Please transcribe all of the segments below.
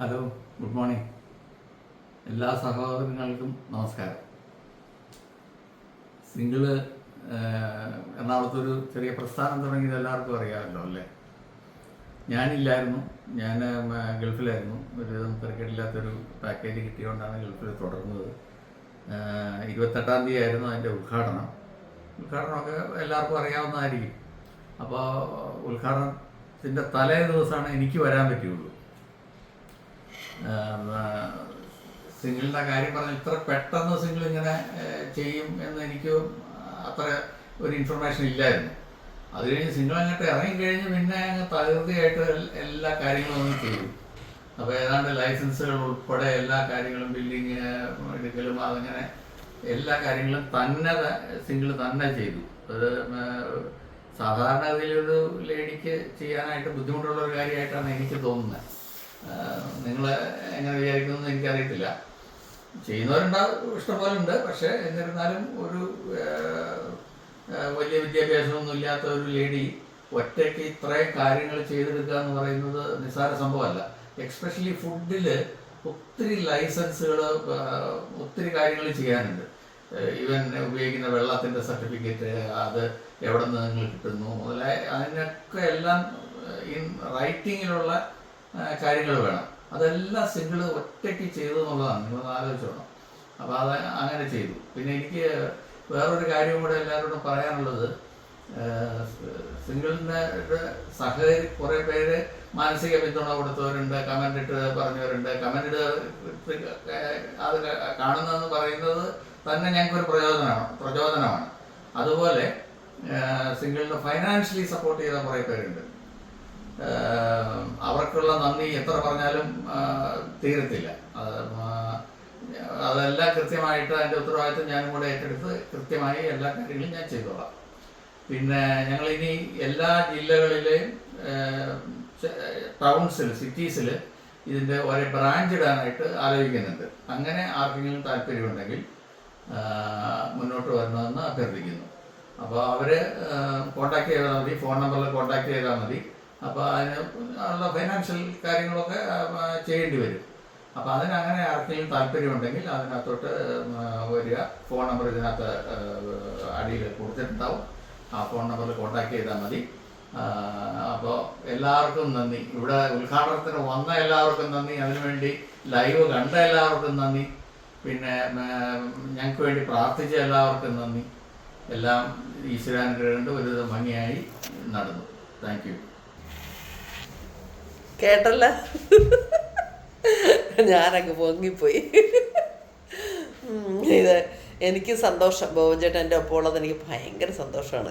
Hello good morning എല്ലാ സഹോദരങ്ങൾക്കും നമസ്കാരം. സിംഗിൾ എറണാകുളത്തൊരു ചെറിയ പ്രസ്ഥാനം തുടങ്ങിയത് എല്ലാവർക്കും അറിയാമല്ലോ അല്ലേ? ഞാനില്ലായിരുന്നു. ഞാൻ ഗൾഫിലായിരുന്നു. ഒരു തിരക്കേടില്ലാത്തൊരു പാക്കേജ് കിട്ടിയതുകൊണ്ടാണ് ഗൾഫിൽ തുടർന്നത്. ഏഹ്, ഇരുപത്തെട്ടാം തീയതി ആയിരുന്നു അതിന്റെ ഉദ്ഘാടനം. ഉദ്ഘാടനമൊക്കെ എല്ലാവർക്കും അറിയാവുന്നതായിരിക്കും. അപ്പോൾ ഉദ്ഘാടനത്തിന്റെ തലേ ദിവസമാണ് എനിക്ക് വരാൻ പറ്റുള്ളൂ സിംഗിളിന്റെ കാര്യം പറഞ്ഞ ഇത്ര പെട്ടെന്ന് സിംഗിൾ ഇങ്ങനെ ചെയ്യും എന്ന് എനിക്ക് അത്ര ഒരു ഇൻഫർമേഷൻ ഇല്ലായിരുന്നു. അത് കഴിഞ്ഞ് സിംഗിൾ അങ്ങോട്ട് ഇറങ്ങിക്കഴിഞ്ഞ് പിന്നെ അങ്ങ് തകൃതിയായിട്ട് എല്ലാ കാര്യങ്ങളും ഒന്ന് ചെയ്തു. അപ്പോൾ ഏതാണ്ട് ലൈസൻസുകൾ ഉൾപ്പെടെ എല്ലാ കാര്യങ്ങളും ബില്ലിങ് എടുക്കലും അതങ്ങനെ എല്ലാ കാര്യങ്ങളും തന്നെ സിംഗിൾ തന്നെ ചെയ്തു. അത് സാധാരണഗതിയിൽ ഒരു ലേഡിക്ക് ചെയ്യാനായിട്ട് ബുദ്ധിമുട്ടുള്ള ഒരു കാര്യമായിട്ടാണ് എനിക്ക് തോന്നുന്നത്. നിങ്ങൾ എങ്ങനെ വിചാരിക്കുമെന്ന് എനിക്കറിയത്തില്ല. ചെയ്യുന്നവരുണ്ടാവും ഇഷ്ടംപോലെ ഉണ്ട് പക്ഷേ എന്നിരുന്നാലും ഒരു വലിയ വിദ്യാഭ്യാസമൊന്നും ഇല്ലാത്ത ഒരു ലേഡി ഒറ്റയ്ക്ക് ഇത്രയും കാര്യങ്ങൾ ചെയ്തെടുക്കുക എന്ന് പറയുന്നത് നിസ്സാര സംഭവമല്ല. എക്സ്പെഷ്യലി ഫുഡിൽ ഒത്തിരി ലൈസൻസുകൾ ഒത്തിരി കാര്യങ്ങൾ ചെയ്യാനുണ്ട്. ഈവൻ ഉപയോഗിക്കുന്ന വെള്ളത്തിന്റെ സർട്ടിഫിക്കറ്റ് അത് എവിടെ നിന്ന് നിങ്ങൾ കിട്ടുന്നു മുതലായ അതിനൊക്കെ എല്ലാം ഇൻ റൈറ്റിങ്ങിലുള്ള കാര്യങ്ങൾ വേണം. അതെല്ലാം സിംഗിൾ ഒറ്റയ്ക്ക് ചെയ്തു എന്നുള്ളതാണ് നിങ്ങൾ ആലോചിച്ചോണം അപ്പോൾ അത് അങ്ങനെ ചെയ്തു. പിന്നെ എനിക്ക് വേറൊരു കാര്യം കൂടെ എല്ലാവരോടും പറയാനുള്ളത് സിംഗിളിന്റെ സഹകരി കുറേ പേര് മാനസിക പിന്തുണ കൊടുത്തവരുണ്ട് കമന്റ് ഇട്ട് പറഞ്ഞവരുണ്ട്. കമന്റ് ഇട്ട് അത് കാണുന്നതെന്ന് പറയുന്നത് തന്നെ ഞങ്ങൾക്കൊരു പ്രചോദനമാണ് പ്രചോദനമാണ്. അതുപോലെ സിംഗിളിന് ഫൈനാൻഷ്യലി സപ്പോർട്ട് ചെയ്ത കുറേ പേരുണ്ട്. അവർക്കുള്ള നന്ദി എത്ര പറഞ്ഞാലും തീരത്തില്ല. അതെല്ലാം കൃത്യമായിട്ട് അതിന്റെ ഉത്തരവാദിത്വം ഞാനും കൂടെ ഏറ്റെടുത്ത് കൃത്യമായി എല്ലാ കാര്യങ്ങളും ഞാൻ ചെയ്തോളാം. പിന്നെ ഞങ്ങൾ ഇനി എല്ലാ ജില്ലകളിലെയും ടൗൺസിൽ സിറ്റീസിൽ ഇതിന്റെ ഒരേ ബ്രാഞ്ച് ഇടാനായിട്ട് ആലോചിക്കുന്നുണ്ട്. അങ്ങനെ ആർക്കെങ്കിലും താല്പര്യമുണ്ടെങ്കിൽ മുന്നോട്ട് വരണമെന്ന് അഭ്യർത്ഥിക്കുന്നു. അപ്പോൾ അവർ കോൺടാക്ട് ചെയ്താൽ മതി ഫോൺ നമ്പറിൽ കോൺടാക്ട് ചെയ്താൽ മതി. അപ്പോൾ അതിന് ഉള്ള ഫൈനാൻഷ്യൽ കാര്യങ്ങളൊക്കെ ചെയ്യേണ്ടി വരും. അപ്പോൾ അതിന് അങ്ങനെ ആർക്കെങ്കിലും താല്പര്യമുണ്ടെങ്കിൽ അതിനകത്തോട്ട് വരിക. ഫോൺ നമ്പർ ഇതിനകത്ത് അടിയിൽ കൊടുത്തിട്ടുണ്ടാവും. ആ ഫോൺ നമ്പറിൽ കോൺടാക്ട് ചെയ്താൽ മതി. അപ്പോൾ എല്ലാവർക്കും നന്ദി. ഇവിടെ ഉദ്ഘാടനത്തിന് വന്ന എല്ലാവർക്കും നന്ദി. അതിനുവേണ്ടി ലൈവ് കണ്ട എല്ലാവർക്കും നന്ദി. പിന്നെ ഞങ്ങൾക്ക് വേണ്ടി പ്രാർത്ഥിച്ച എല്ലാവർക്കും നന്ദി. എല്ലാം ഈശ്വരാനുഗ്രഹം കൊണ്ട് ഒരു ഭംഗിയായി നടന്നു. Thank you. കേട്ടല്ല? ഞാനങ്ങ് പൊങ്ങിപ്പോയി. ഇത് എനിക്ക് സന്തോഷം. ബോബൻ ചേട്ടൻ എന്റെ ഒപ്പം ഉള്ളത് എനിക്ക് ഭയങ്കര സന്തോഷമാണ്.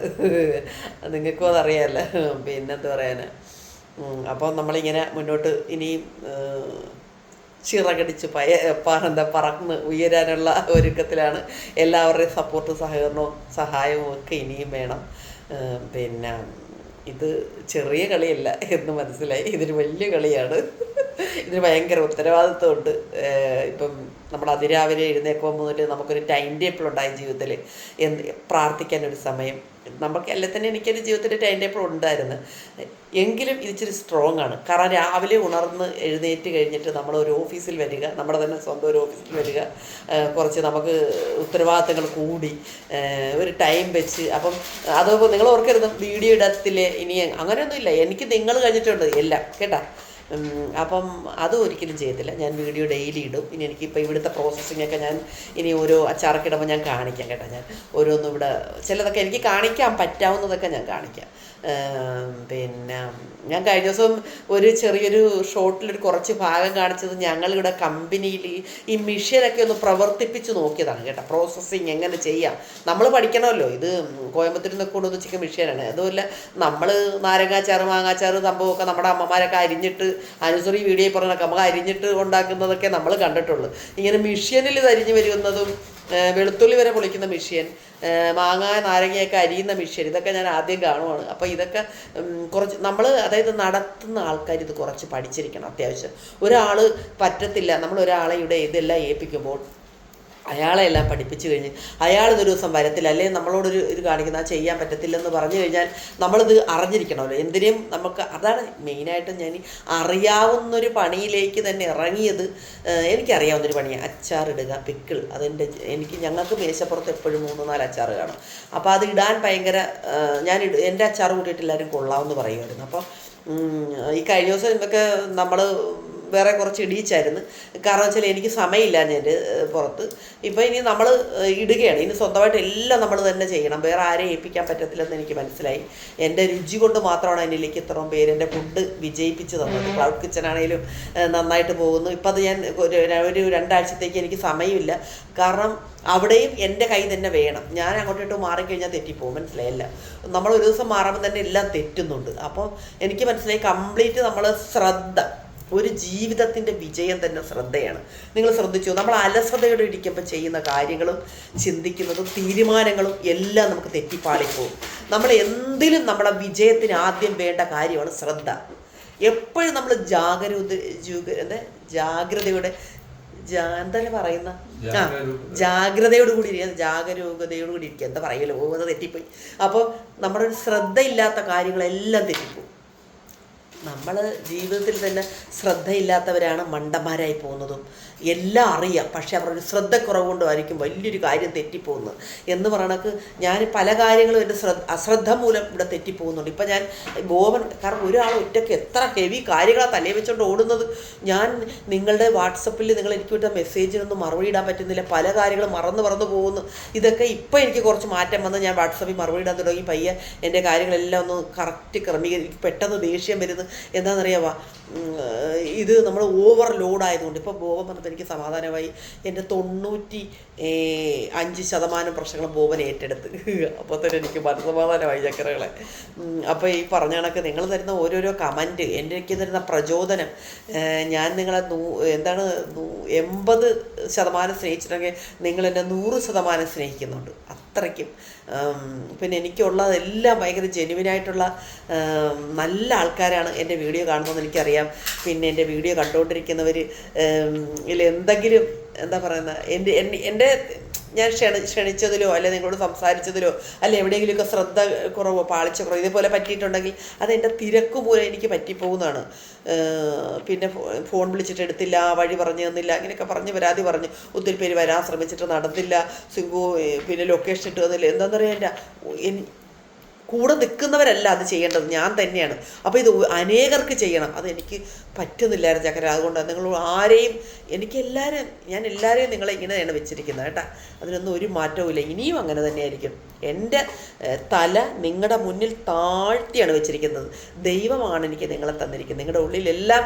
നിങ്ങൾക്കും അതറിയാമല്ലോ പിന്നെന്താ പറയാന്? ഉം, അപ്പോൾ നമ്മളിങ്ങനെ മുന്നോട്ട് ഇനിയും ചിറകടിച്ച് പയ എന്താ പറന്ന് ഉയരാനുള്ള ഒരുക്കത്തിലാണ് എല്ലാവരുടെയും സപ്പോർട്ടും സഹകരണവും സഹായവും ഒക്കെ ഇനിയും വേണം. പിന്നെ ഇത് ചെറിയ കളിയല്ല എന്ന് മനസ്സിലായി. ഇതൊരു വലിയ കളിയാണ്. ഇതിന് ഭയങ്കര ഉത്തരവാദിത്വമുണ്ട്. ഇപ്പം നമ്മൾ അതിരാവിലെ എഴുന്നേൽക്കുമ്പോൾ മുതൽ നമുക്കൊരു ടൈം ടേബിൾ ഉണ്ടായി ജീവിതത്തിൽ എന്ത് പ്രാർത്ഥിക്കാനൊരു സമയം. നമുക്ക് എല്ലാം തന്നെ എനിക്കൊരു ജീവിതത്തിന്റെ ടൈം ടേബിൾ ഉണ്ടായിരുന്നു. എങ്കിലും ഇതിച്ചിരി സ്ട്രോങ് ആണ്. കാരണം രാവിലെ ഉണർന്ന് എഴുന്നേറ്റ് കഴിഞ്ഞിട്ട് നമ്മൾ ഒരു ഓഫീസിൽ വരിക നമ്മുടെ തന്നെ സ്വന്തം ഒരു ഓഫീസിൽ വരിക കുറച്ച് നമുക്ക് ഉത്തരവാദിത്തങ്ങൾ കൂടി ഒരു ടൈം വെച്ച്. അപ്പം അതോ നിങ്ങൾ ഓർക്കരുത് വീഡിയോ ഇടത്തിൽ ഇനി അങ്ങനെയൊന്നുമില്ല. എനിക്ക് നിങ്ങൾ കഴിഞ്ഞിട്ടുണ്ട് എല്ലാം കേട്ടാ? അപ്പം അത് ഒരിക്കലും ചെയ്യത്തില്ല. ഞാൻ വീഡിയോ ഡെയിലി ഇടും. ഇനി എനിക്കിപ്പോൾ ഇവിടുത്തെ പ്രോസസ്സിംഗ് ഒക്കെ ഞാൻ ഇനി ഓരോ അച്ചാറൊക്കെ ഇടുമ്പോൾ ഞാൻ കാണിക്കാം കേട്ടോ. ഞാൻ ഓരോന്നും ഇവിടെ ചിലതൊക്കെ എനിക്ക് കാണിക്കാൻ പറ്റാവുന്നതൊക്കെ ഞാൻ കാണിക്കാം. പിന്നെ ഞാൻ കഴിഞ്ഞ ദിവസം ഒരു ചെറിയൊരു ഷോട്ടിലൊരു കുറച്ച് ഭാഗം കാണിച്ചത് ഞങ്ങളിവിടെ കമ്പനിയിൽ ഈ മിഷ്യനൊക്കെ ഒന്ന് പ്രവർത്തിപ്പിച്ച് നോക്കിയതാണ് കേട്ടോ. പ്രോസസ്സിങ് എങ്ങനെ ചെയ്യാം? നമ്മൾ പഠിക്കണമല്ലോ. ഇത് കോയമ്പത്തൂരിൽ നിന്നൊക്കെ കൊണ്ടുവന്ന് ചിക്കൻ മിഷ്യനാണ് അതുപോലെ നമ്മൾ നാരങ്ങാച്ചാറ് മാങ്ങാച്ചാറ് സംഭവമൊക്കെ നമ്മുടെ അമ്മമാരൊക്കെ അരിഞ്ഞിട്ട് അനുസരി വീഡിയോ പറഞ്ഞ നമുക്ക് അരിഞ്ഞിട്ട് ഉണ്ടാക്കുന്നതൊക്കെ നമ്മൾ കണ്ടിട്ടുള്ളൂ. ഇങ്ങനെ മിഷ്യനിൽ ഇത് അരിഞ്ഞ് വരുന്നതും വെളുത്തുള്ളി വരെ പൊളിക്കുന്ന മിഷ്യൻ മാങ്ങ നാരങ്ങയൊക്കെ അരിയുന്ന മിഷ്യൻ ഇതൊക്കെ ഞാൻ ആദ്യം കാണുവാണ്. അപ്പോൾ ഇതൊക്കെ കുറച്ച് നമ്മൾ അതായത് നടത്തുന്ന ആൾക്കാർ ഇത് കുറച്ച് പഠിച്ചിരിക്കണം അത്യാവശ്യം. ഒരാൾ പറ്റത്തില്ല നമ്മൾ ഒരാളെ ഇവിടെ ഇതെല്ലാം ഏൽപ്പിക്കുമ്പോൾ അയാളെ എല്ലാം പഠിപ്പിച്ചു കഴിഞ്ഞ് അയാൾ ഒരു ദിവസം വരത്തില്ല. അല്ലെങ്കിൽ നമ്മളോടൊരു ഇത് കാണിക്കുന്ന ചെയ്യാൻ പറ്റത്തില്ലെന്ന് പറഞ്ഞു കഴിഞ്ഞാൽ നമ്മളിത് അറിഞ്ഞിരിക്കണമല്ലോ. എന്തിനേയും നമുക്ക് അതാണ് മെയിനായിട്ടും ഞാൻ അറിയാവുന്നൊരു പണിയിലേക്ക് തന്നെ ഇറങ്ങിയത് എനിക്കറിയാവുന്നൊരു പണിയാണ്. അച്ചാറിടുക പിക്കിൾ. അതെന്റെ എനിക്ക് ഞങ്ങൾക്ക് മേശപ്പുറത്ത് എപ്പോഴും മൂന്ന് നാല് അച്ചാർ കാണും. അപ്പോൾ അത് ഇടാൻ ഭയങ്കര ഞാൻ എന്റെ അച്ചാർ കൂട്ടിയിട്ട് എല്ലാവരും കൊള്ളാമെന്ന് പറയുമായിരുന്നു. അപ്പോൾ ഈ കഴിഞ്ഞ ദിവസം ഇതൊക്കെ നമ്മൾ വേറെ കുറച്ച് ഇടിയിച്ചായിരുന്നു. കാരണം വെച്ചാൽ എനിക്ക് സമയമില്ല ഞാൻ പുറത്ത്. ഇപ്പോൾ ഇനി നമ്മൾ ഇടുകയാണ്. ഇനി സ്വന്തമായിട്ട് എല്ലാം നമ്മൾ തന്നെ ചെയ്യണം. വേറെ ആരെയും ഏൽപ്പിക്കാൻ പറ്റത്തില്ലെന്ന് എനിക്ക് മനസ്സിലായി. എന്റെ രുചി കൊണ്ട് മാത്രമാണ് എന്നിലേക്ക് ഇത്രയും പേര് എന്റെ ഫുഡ് വിജയിപ്പിച്ച് തന്നത്. ക്ലൗഡ് കിച്ചൺ ആണെങ്കിലും നന്നായിട്ട് പോകുന്നു. ഇപ്പം അത് ഞാൻ ഒരു രണ്ടാഴ്ചത്തേക്ക് എനിക്ക് സമയമില്ല. കാരണം അവിടെയും എന്റെ കൈ തന്നെ വേണം. ഞാൻ അങ്ങോട്ടിട്ട് മാറിക്കഴിഞ്ഞാൽ തെറ്റിപ്പോകും മനസ്സിലായില്ല. നമ്മൾ ഒരു ദിവസം മാറുമ്പോൾ തന്നെ എല്ലാം തെറ്റുന്നുണ്ട്. അപ്പോൾ എനിക്ക് മനസ്സിലായി കംപ്ലീറ്റ് നമ്മൾ ശ്രദ്ധ ഒരു ജീവിതത്തിന്റെ വിജയം തന്നെ ശ്രദ്ധയാണ്. നിങ്ങൾ ശ്രദ്ധിച്ചു? നമ്മൾ അലസതയോടെ ഇരിക്കുമ്പോൾ ചെയ്യുന്ന കാര്യങ്ങളും ചിന്തിക്കുന്നതും തീരുമാനങ്ങളും എല്ലാം നമുക്ക് തെറ്റിപ്പാളിപ്പോവും. നമ്മൾ എന്തിലും നമ്മുടെ വിജയത്തിന് ആദ്യം വേണ്ട കാര്യമാണ് ശ്രദ്ധ. എപ്പോഴും നമ്മൾ ജാഗരൂത എന്താ? ജാഗ്രതയുടെ ജാ എന്താണ് പറയുന്ന? ആ. ജാഗ്രതയോട്. കൂടി ഇരിക്കുക. ജാഗരൂകതയോട് കൂടി ഇരിക്കുക. എന്താ പറയുമല്ലോ അത് തെറ്റിപ്പോയി. അപ്പോൾ നമ്മുടെ ഒരു ശ്രദ്ധയില്ലാത്ത കാര്യങ്ങളെല്ലാം തെറ്റിപ്പോകും നമ്മൾ ജീവിതത്തിൽ തന്നെ ശ്രദ്ധയില്ലാത്തവരാണ് മണ്ടന്മാരായി പോകുന്നതും. എല്ലാം അറിയാം. പക്ഷെ അവരൊരു ശ്രദ്ധക്കുറവ് കൊണ്ടുമായിരിക്കും വലിയൊരു കാര്യം തെറ്റിപ്പോകുന്നത്. എന്ന് പറയണക്ക് ഞാൻ പല കാര്യങ്ങളും എന്റെ ശ്രദ്ധ അശ്രദ്ധ മൂലം ഇവിടെ തെറ്റിപ്പോകുന്നുണ്ട്. ഇപ്പം ഞാൻ ബോബൻ കാരണം ഒരാൾ ഒറ്റയ്ക്ക് എത്ര ഹെവി കാര്യങ്ങളാണ് തലേ വെച്ചുകൊണ്ട് ഓടുന്നത്. ഞാൻ നിങ്ങളുടെ വാട്സപ്പിൽ നിങ്ങൾ എനിക്ക് വിട്ട മെസ്സേജിനൊന്നും മറുപടി ഇടാൻ പറ്റുന്നില്ല. പല കാര്യങ്ങളും മറന്നു മറന്നു പോകുന്നു. ഇതൊക്കെ ഇപ്പം എനിക്ക് കുറച്ച് മാറ്റം വന്ന് ഞാൻ വാട്സപ്പിൽ മറുപടി ഇടാൻ തുടങ്ങി. പയ്യെ എന്റെ കാര്യങ്ങളെല്ലാം ഒന്ന് കറക്റ്റ് ക്രമീകരിക്കും പെട്ടെന്ന് ദേഷ്യം വരുന്നു. എന്താണെന്നറിയാവാ? ഇത് നമ്മൾ ഓവർ ലോഡ് ആയതുകൊണ്ട് ഇപ്പോൾ ബോബൻ വന്നപ്പോൾ എനിക്ക് സമാധാനമായി എന്റെ തൊണ്ണൂറ്റി അഞ്ച് ശതമാനം പ്രശ്നങ്ങൾ ബോബൻ ഏറ്റെടുത്ത്. അപ്പോൾ തന്നെ എനിക്ക് മനസ്സമാധാനമായി ചക്കരകളെ. അപ്പോൾ ഈ പറഞ്ഞ കണക്ക് നിങ്ങൾ തരുന്ന ഓരോരോ കമന്റ് എനിക്ക് തരുന്ന പ്രചോദനം ഞാൻ നിങ്ങളെ നൂ എന്താണ് എൺപത് ശതമാനം സ്നേഹിച്ചിട്ടുണ്ടെങ്കിൽ നിങ്ങൾ എന്നെ നൂറ് ശതമാനം സ്നേഹിക്കുന്നുണ്ട്. അത്രയ്ക്കും. പിന്നെ എനിക്കുള്ളതെല്ലാം ഭയങ്കര ജെനുവിനായിട്ടുള്ള നല്ല ആൾക്കാരാണ് എന്റെ വീഡിയോ കാണുന്നതെന്ന് എനിക്കറിയാം. പിന്നെ എന്റെ വീഡിയോ കണ്ടുകൊണ്ടിരിക്കുന്നവർ ഇതിൽ എന്തെങ്കിലും എന്താ പറയുന്നത് എന്റെ എന്റെ ഞാൻ ക്ഷണ ക്ഷണിച്ചതിലോ അല്ലെ നിങ്ങളോട് സംസാരിച്ചതിലോ അല്ലെ എവിടെയെങ്കിലുമൊക്കെ ശ്രദ്ധ കുറവോ പാളിച്ച കുറവോ ഇതേപോലെ പറ്റിയിട്ടുണ്ടെങ്കിൽ അത് എന്റെ തിരക്ക് മൂലം എനിക്ക് പറ്റിപ്പോകുന്നതാണ് പിന്നെ ഫോൺ വിളിച്ചിട്ട് എടുത്തില്ല വഴി പറഞ്ഞു തന്നില്ല അങ്ങനെയൊക്കെ പറഞ്ഞ് പരാതി പറഞ്ഞു. ഒത്തിരി പേര് വരാൻ ശ്രമിച്ചിട്ട് നടന്നില്ല സിംഗു പിന്നെ ലൊക്കേഷൻ ഇട്ട് തന്നില്ല എന്താണെന്ന് പറയാ എന്റെ എൻ- കൂടെ നിൽക്കുന്നവരല്ല അത് ചെയ്യേണ്ടത്. ഞാൻ തന്നെയാണ്. അപ്പോൾ ഇത് അനേകർക്ക് ചെയ്യണം. അത് എനിക്ക് പറ്റുന്നില്ലായിരുന്നു ചക്കര. അതുകൊണ്ട് നിങ്ങൾ ആരെയും എനിക്ക് എല്ലാവരും ഞാൻ എല്ലാവരെയും നിങ്ങളെ ഇങ്ങനെയാണ് വെച്ചിരിക്കുന്നത് കേട്ടോ. അതിനൊന്നും ഒരു മാറ്റവും ഇല്ല ഇനിയും അങ്ങനെ തന്നെയായിരിക്കും. എന്റെ തല നിങ്ങളുടെ മുന്നിൽ താഴ്ത്തിയാണ് വെച്ചിരിക്കുന്നത്. ദൈവമാണ് എനിക്ക് നിങ്ങളെ തന്നിരിക്കുന്നത്. നിങ്ങളുടെ ഉള്ളിലെല്ലാം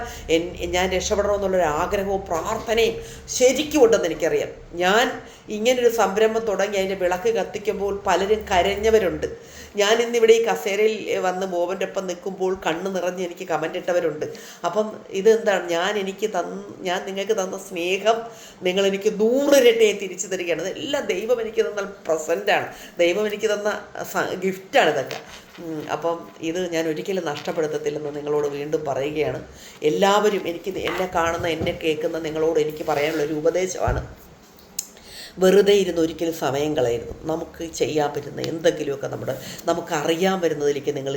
ഞാൻ രക്ഷപ്പെടണമെന്നുള്ളൊരു ആഗ്രഹവും പ്രാർത്ഥനയും ശരിക്കും ഉണ്ടെന്ന് എനിക്കറിയാം. ഞാൻ ഇങ്ങനൊരു സംരംഭം തുടങ്ങി അതിന്റെ വിളക്ക് കത്തിക്കുമ്പോൾ പലരും കരഞ്ഞവരുണ്ട്. ഞാൻ ഇന്നിവിടെ ഈ കസേരയിൽ വന്ന് ബോബന്റെ ഒപ്പം നിൽക്കുമ്പോൾ കണ്ണ് നിറഞ്ഞ് എനിക്ക് കമന്റ് ഇട്ടവരുണ്ട്. അപ്പം ഇതെന്താണ്? ഞാൻ എനിക്ക് തന്ന് ഞാൻ നിങ്ങൾക്ക് തന്ന സ്നേഹം നിങ്ങളെനിക്ക് നൂറിരട്ടിയെ തിരിച്ചു തരികയാണ്. ഇതെല്ലാം ദൈവം എനിക്ക് തന്ന പ്രസന്റാണ് ദൈവം എനിക്ക് തന്ന ഗിഫ്റ്റാണ് ഇതൊക്കെ. അപ്പം ഇത് ഞാൻ ഒരിക്കലും നഷ്ടപ്പെടുത്തത്തില്ലെന്ന് നിങ്ങളോട് വീണ്ടും പറയുകയാണ്. എല്ലാവരും എനിക്ക് എന്നെ കാണുന്ന എന്നെ കേൾക്കുന്ന നിങ്ങളോട് എനിക്ക് പറയാനുള്ള ഒരു ഉപദേശമാണ്. വെറുതെ ഇരുന്ന് ഒരിക്കലും സമയം കളയരുത്. നമുക്ക് ചെയ്യാൻ പറ്റുന്ന എന്തെങ്കിലുമൊക്കെ നമ്മുടെ നമുക്കറിയാൻ വരുന്നതിലേക്ക് നിങ്ങൾ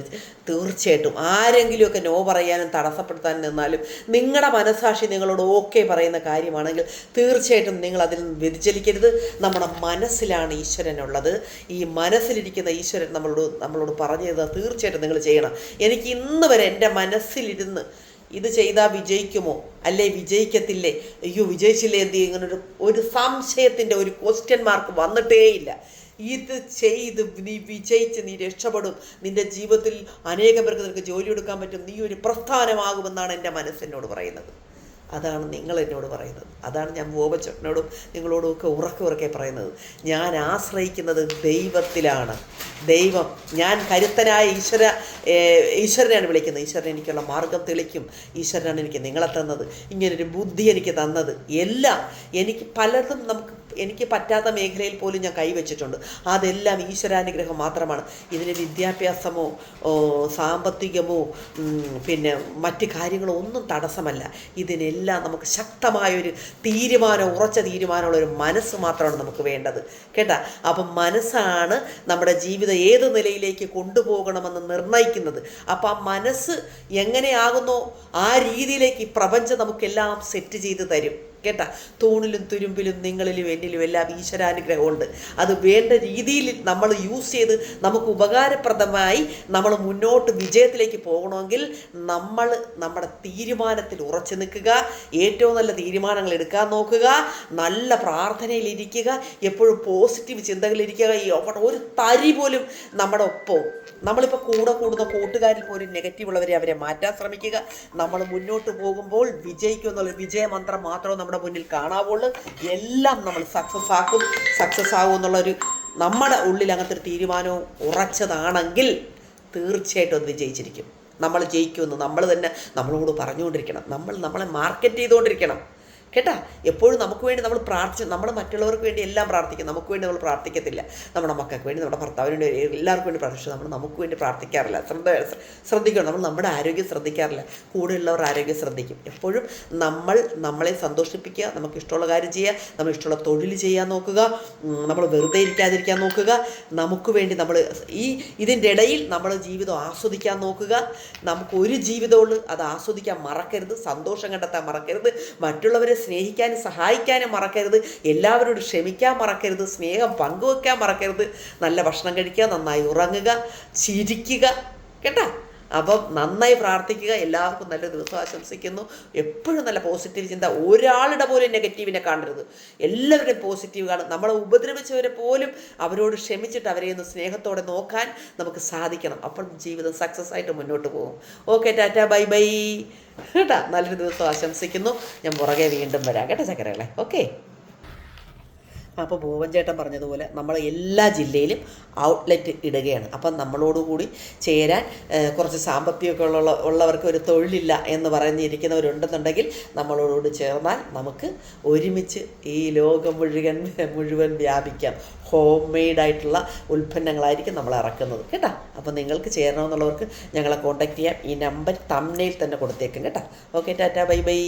തീർച്ചയായിട്ടും ആരെങ്കിലുമൊക്കെ നോ പറയാനും തടസ്സപ്പെടുത്താനും നിന്നാലും നിങ്ങളുടെ മനസ്സാക്ഷി നിങ്ങളോട് ഓക്കെ പറയുന്ന കാര്യമാണെങ്കിൽ തീർച്ചയായിട്ടും നിങ്ങൾ അതിൽ നിന്ന് വ്യതിചലിക്കരുത്. നമ്മുടെ മനസ്സിലാണ് ഈശ്വരനുള്ളത്. ഈ മനസ്സിലിരിക്കുന്ന ഈശ്വരൻ നമ്മളോട് നമ്മളോട് പറഞ്ഞു തീർച്ചയായിട്ടും നിങ്ങൾ ചെയ്യണം. എനിക്ക് ഇന്ന് വരെ എന്റെ മനസ്സിലിരുന്ന് ഇത് ചെയ്താൽ വിജയിക്കുമോ? അല്ലേ വിജയിക്കത്തില്ലേ? അയ്യോ വിജയിച്ചില്ലേ എന്ത്? ചെയ്യും ഒരു ഒരു സംശയത്തിന്റെ ഒരു ക്വസ്റ്റ്യൻ മാർക്ക് വന്നിട്ടേയില്ല. ഇത് ചെയ്ത് നീ വിജയിച്ച് നീ രക്ഷപ്പെടും. നിന്റെ ജീവിതത്തിൽ അനേകം പേർക്ക് നിനക്ക് ജോലി എടുക്കാൻ പറ്റും. നീ ഒരു പ്രസ്ഥാനമാകുമെന്നാണ് എന്റെ മനസ്സെന്നോട് പറയുന്നത്. അതാണ് നിങ്ങൾ എന്നോട് പറയുന്നത്. അതാണ് ഞാൻ ബോബച്ചോട്ടനോടും നിങ്ങളോടും ഒക്കെ ഉറക്കെ ഉറക്കെ പറയുന്നത്. ഞാൻ ആശ്രയിക്കുന്നത് ദൈവത്തിലാണ്. ദൈവം ഞാൻ കരുത്തനായ ഈശ്വര ഈശ്വരനെയാണ് വിളിക്കുന്നത്. ഈശ്വരൻ എനിക്കുള്ള മാർഗം തെളിക്കും. ഈശ്വരനാണ് എനിക്ക് നിങ്ങളെ തന്നത്. ഇങ്ങനൊരു ബുദ്ധി എനിക്ക് തന്നത്. എല്ലാം എനിക്ക് പലതും നമുക്ക് എനിക്ക് പറ്റാത്ത മേഖലയിൽ പോലും ഞാൻ കൈവച്ചിട്ടുണ്ട്. അതെല്ലാം ഈശ്വരാനുഗ്രഹം മാത്രമാണ്. ഇതിന് വിദ്യാഭ്യാസമോ സാമ്പത്തികമോ പിന്നെ മറ്റ് കാര്യങ്ങളോ ഒന്നും തടസ്സമല്ല. ഇതിനെല്ലാം നമുക്ക് ശക്തമായൊരു തീരുമാനം ഉറച്ച തീരുമാനമുള്ള ഒരു മനസ്സ് മാത്രമാണ് നമുക്ക് വേണ്ടത്. കേട്ടാ? അപ്പം മനസ്സാണ് നമ്മുടെ ജീവിതം ഏത് നിലയിലേക്ക് കൊണ്ടുപോകണമെന്ന് നിർണയിക്കുന്നത്. അപ്പം ആ മനസ്സ് എങ്ങനെയാകുന്നോ ആ രീതിയിലേക്ക് ഈ പ്രപഞ്ചം നമുക്കെല്ലാം സെറ്റ് ചെയ്ത് തരും. കേട്ടാ? തൂണിലും തുരുമ്പിലും നിങ്ങളിലും എന്നിലും എല്ലാം ഈശ്വരാനുഗ്രഹമുണ്ട്. അത് വേണ്ട രീതിയിൽ നമ്മൾ യൂസ് ചെയ്ത് നമുക്ക് ഉപകാരപ്രദമായി നമ്മൾ മുന്നോട്ട് വിജയത്തിലേക്ക് പോകണമെങ്കിൽ നമ്മൾ നമ്മുടെ തീരുമാനത്തിൽ ഉറച്ചു നിൽക്കുക. ഏറ്റവും നല്ല തീരുമാനങ്ങൾ എടുക്കാൻ നോക്കുക. നല്ല പ്രാർത്ഥനയിലിരിക്കുക എപ്പോഴും പോസിറ്റീവ് ചിന്തകളിരിക്കുക ഒരു തരി പോലും നമ്മുടെ ഒപ്പവും നമ്മളിപ്പോൾ കൂടെ കൂടുന്ന കൂട്ടുകാരിൽ പോലും നെഗറ്റീവ് ഉള്ളവരെ അവരെ മാറ്റാൻ ശ്രമിക്കുക. നമ്മൾ മുന്നോട്ട് പോകുമ്പോൾ വിജയിക്കുമെന്നുള്ള വിജയമന്ത്രം മാത്രമേ നമ്മുടെ മുന്നിൽ കാണാവുള്ളൂ. എല്ലാം നമ്മൾ സക്സസ് ആക്കും. സക്സസ് ആകും എന്നുള്ളൊരു നമ്മുടെ ഉള്ളിൽ അങ്ങനത്തെ ഒരു തീരുമാനവും ഉറച്ചതാണെങ്കിൽ തീർച്ചയായിട്ടും അത് വിജയിച്ചിരിക്കും. നമ്മൾ ജയിക്കുമെന്ന് നമ്മൾ തന്നെ നമ്മളോട് പറഞ്ഞുകൊണ്ടിരിക്കണം. നമ്മൾ നമ്മളെ മാർക്കറ്റ് ചെയ്തുകൊണ്ടിരിക്കണം. കേട്ടാ? എപ്പോഴും നമുക്ക് വേണ്ടി നമ്മൾ പ്രാർത്ഥിച്ചു നമ്മൾ മറ്റുള്ളവർക്ക് വേണ്ടി എല്ലാം പ്രാർത്ഥിക്കും. നമുക്ക് വേണ്ടി നമ്മൾ പ്രാർത്ഥിക്കത്തില്ല. നമ്മുടെ മക്കൾക്ക് വേണ്ടി നമ്മുടെ ഭർത്താവിന് വേണ്ടി എല്ലാവർക്കും വേണ്ടി പ്രാർത്ഥിച്ചു നമ്മൾ നമുക്ക് വേണ്ടി പ്രാർത്ഥിക്കാറില്ല. ശ്രദ്ധ ശ്രദ്ധിക്കണം. നമ്മൾ നമ്മുടെ ആരോഗ്യം ശ്രദ്ധിക്കാറില്ല. കൂടെയുള്ളവർ ആരോഗ്യം ശ്രദ്ധിക്കും. എപ്പോഴും നമ്മൾ നമ്മളെ സന്തോഷിപ്പിക്കുക നമുക്ക് ഇഷ്ടമുള്ള കാര്യം ചെയ്യുക നമ്മൾ ഇഷ്ടമുള്ള തൊഴിൽ ചെയ്യാൻ നോക്കുക നമ്മൾ വെറുതെ ഇരിക്കാതിരിക്കാൻ നോക്കുക. നമുക്ക് വേണ്ടി നമ്മൾ ഈ ഇതിന്റെ ഇടയിൽ നമ്മൾ ജീവിതം ആസ്വദിക്കാൻ നോക്കുക. നമുക്ക് ഒരു ജീവിതമുള്ളൂ അത് ആസ്വദിക്കാൻ മറക്കരുത്. സന്തോഷം കണ്ടെത്താൻ മറക്കരുത്. മറ്റുള്ളവരെ സ്നേഹിക്കാനും സഹായിക്കാനും മറക്കരുത്. എല്ലാവരോടും ക്ഷമിക്കാൻ മറക്കരുത്. സ്നേഹം പങ്കുവെക്കാൻ മറക്കരുത്. നല്ല ഭക്ഷണം കഴിക്കുക നന്നായി ഉറങ്ങുക ചിരിക്കുക കേട്ടോ? അപ്പം നന്നായി പ്രാർത്ഥിക്കുക. എല്ലാവർക്കും നല്ല ദിവസം ആശംസിക്കുന്നു. എപ്പോഴും നല്ല പോസിറ്റീവ് ചിന്ത. ഒരാളുടെ പോലും നെഗറ്റീവിനെ കാണരുത്. എല്ലാവരുടെയും പോസിറ്റീവ് കാണും നമ്മളെ ഉപദ്രവിച്ചവരെ പോലും അവരോട് ക്ഷമിച്ചിട്ട് അവരെ ഒന്ന് സ്നേഹത്തോടെ നോക്കാൻ നമുക്ക് സാധിക്കണം. അപ്പം ജീവിതം സക്സസ് ആയിട്ട് മുന്നോട്ട് പോകും. Okay tata. ബൈ ബൈ കേട്ടാ? നല്ലൊരു ദിവസം ആശംസിക്കുന്നു. ഞാൻ പുറകെ വീണ്ടും വരാം. കേട്ടോ ചക്കരകളെ ഓക്കെ. അപ്പോൾ ഭൂവൻ ചേട്ടൻ പറഞ്ഞതുപോലെ നമ്മൾ എല്ലാ ജില്ലയിലും ഔട്ട്ലെറ്റ് ഇടുകയാണ്. അപ്പം നമ്മളോടുകൂടി ചേരാൻ കുറച്ച് സാമ്പത്തികമൊക്കെ ഉള്ള ഉള്ളവർക്ക് ഒരു തൊഴിലില്ല എന്ന് പറഞ്ഞിരിക്കുന്നവരുണ്ടെന്നുണ്ടെങ്കിൽ നമ്മളോടുകൂടി ചേർന്നാൽ നമുക്ക് ഒരുമിച്ച് ഈ ലോകം മുഴുവൻ മുഴുവൻ വ്യാപിക്കാം. ഹോം മെയ്ഡായിട്ടുള്ള ഉൽപ്പന്നങ്ങളായിരിക്കും നമ്മൾ ഇറക്കുന്നത്. കേട്ടോ? അപ്പോൾ നിങ്ങൾക്ക് ചേരണമെന്നുള്ളവർക്ക് ഞങ്ങളെ കോൺടാക്റ്റ് ചെയ്യാം. ഈ നമ്പർ തമ്മിൽ തന്നെ കൊടുത്തേക്കും. കേട്ടോ? Okay tata. Bye bye.